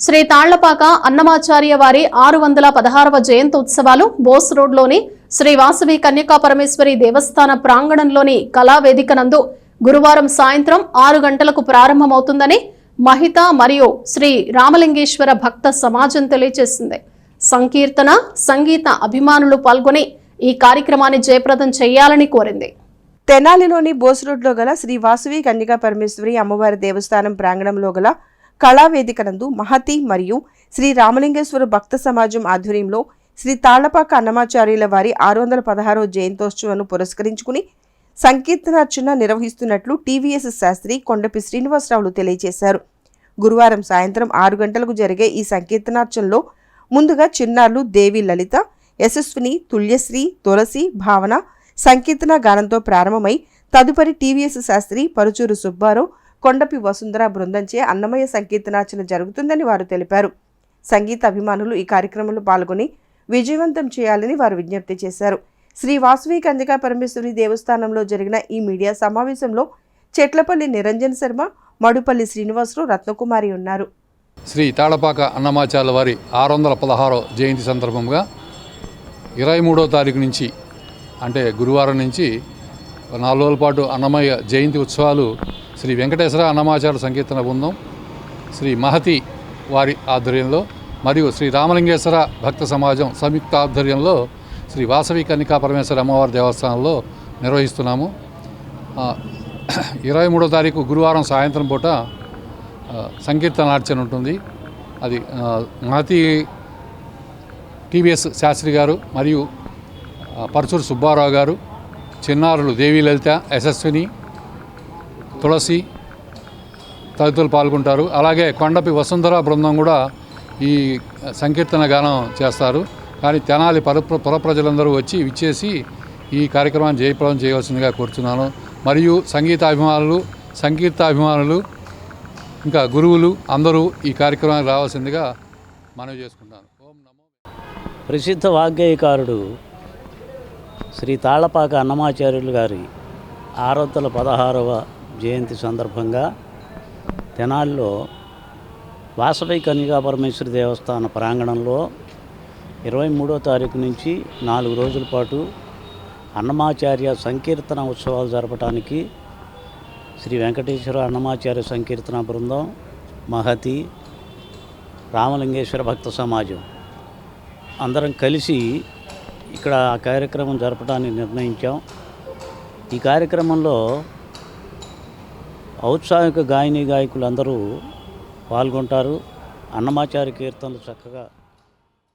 శ్రీ తాళ్ళపాక అన్నమాచార్య వారి ఆరు వందల పదహారవ జయంతి ఉత్సవాలు బోస్ రోడ్లోని శ్రీ వాసవి కన్యకా పరమేశ్వరి దేవస్థాన ప్రాంగణంలోని కళావేదిక నందు గురువారం సాయంత్రం ఆరు గంటలకు ప్రారంభమవుతుందని మహిత మరియు శ్రీ రామలింగేశ్వర భక్త సమాజం తెలియజేసింది. సంకీర్తన సంగీత అభిమానులు పాల్గొని ఈ కార్యక్రమాన్ని జయప్రదం చేయాలని కోరింది. తెనాలిలోని బోస్ రోడ్లో గల శ్రీ వాసవి కన్యకా పరమేశ్వరి అమ్మవారి దేవస్థానం ప్రాంగణంలో గల కళావేదికనందు మహతి మరియు శ్రీ రామలింగేశ్వర భక్త సమాజం ఆధ్వర్యంలో శ్రీ తాళ్ళపాక అన్నమాచార్యుల వారి ఆరు వందల పదహారో జయంతోత్సవాన్ని పురస్కరించుకుని సంకీర్తనార్చన నిర్వహిస్తున్నట్లు టీవీఎస్ శాస్త్రి కొండపి శ్రీనివాసరావులు తెలియజేశారు. గురువారం సాయంత్రం ఆరు గంటలకు జరిగే ఈ సంకీర్తనార్చనలో ముందుగా చిన్నారులు దేవి లలిత యశస్విని తుల్యశ్రీ తులసి భావన సంకీర్తన గానంతో ప్రారంభమై తదుపరి టీవీఎస్ శాస్త్రి పరుచూరు సుబ్బారావు కొండపి వసుంధర బృందంచే అన్నమయ్య సంకీర్తనార్చన జరుగుతుందని వారు తెలిపారు. సంగీత అభిమానులు ఈ కార్యక్రమంలో పాల్గొని విజయవంతం చేయాలని వారు విజ్ఞప్తి చేశారు. శ్రీ వాసువి కందికా పరమేశ్వరి దేవస్థానంలో జరిగిన ఈ మీడియా సమావేశంలో చెట్లపల్లి నిరంజన్ శర్మ మడుపల్లి శ్రీనివాసరావు రత్నకుమారి ఉన్నారు. శ్రీ తాళపాక అన్నమాచార్య వారి ఆరు వందల పదహారో జయంతి సందర్భంగా ఇరవై మూడో తారీఖు నుంచి అంటే గురువారం నుంచి నాలుగు రోజుల పాటు అన్నమయ్య జయంతి ఉత్సవాలు శ్రీ వెంకటేశ్వర అన్నమాచార్య సంకీర్తన బృందం శ్రీ మహతి వారి ఆధ్వర్యంలో మరియు శ్రీ రామలింగేశ్వర భక్త సమాజం సంయుక్త ఆధ్వర్యంలో శ్రీ వాసవి కన్నికా పరమేశ్వర అమ్మవారి దేవస్థానంలో నిర్వహిస్తున్నాము. ఇరవై మూడో తారీఖు గురువారం సాయంత్రం పూట ఆ, సంకీర్తనార్చన ఉంటుంది. అది మహతి టీవీఎస్ శాస్త్రి గారు మరియు పరచూరు సుబ్బారావు గారు చిన్నారులు దేవి లలిత యశస్విని తులసి తదితరులు పాల్గొంటారు. అలాగే కొండపి వసుంధర బృందం కూడా ఈ సంకీర్తన గానం చేస్తారు. కానీ తెనాలి పరప్ర పుర ప్రజలందరూ వచ్చి విచ్చేసి ఈ కార్యక్రమాన్ని జయప్రదం చేయవలసిందిగా కోరుతున్నాను మరియు సంగీతాభిమానులు సంగీతాభిమానులు ఇంకా గురువులు అందరూ ఈ కార్యక్రమానికి రావాల్సిందిగా మనవి చేసుకుంటాను ఓం నమో ప్రసిద్ధ వాగ్గేయకారుడు శ్రీ తాళపాక అన్నమాచార్యులు గారి ఆరు వందల పదహారవ జయంతి సందర్భంగా తెనాలిలో వాసవి కన్యకా పరమేశ్వరి దేవస్థాన ప్రాంగణంలో ఇరవై మూడో తారీఖు నుంచి నాలుగు రోజుల పాటు అన్నమాచార్య సంకీర్తన ఉత్సవాలు జరపడానికి శ్రీ వెంకటేశ్వర అన్నమాచార్య సంకీర్తన బృందం మహతి రామలింగేశ్వర భక్త సమాజం అందరం కలిసి ఇక్కడ ఆ కార్యక్రమం జరపడానికి నిర్ణయించాం. ఈ కార్యక్రమంలో ఔత్సాహిక గాయని గాయకులందరూ పాల్గొంటారు. అన్నమాచారి కీర్తనలు చక్కగా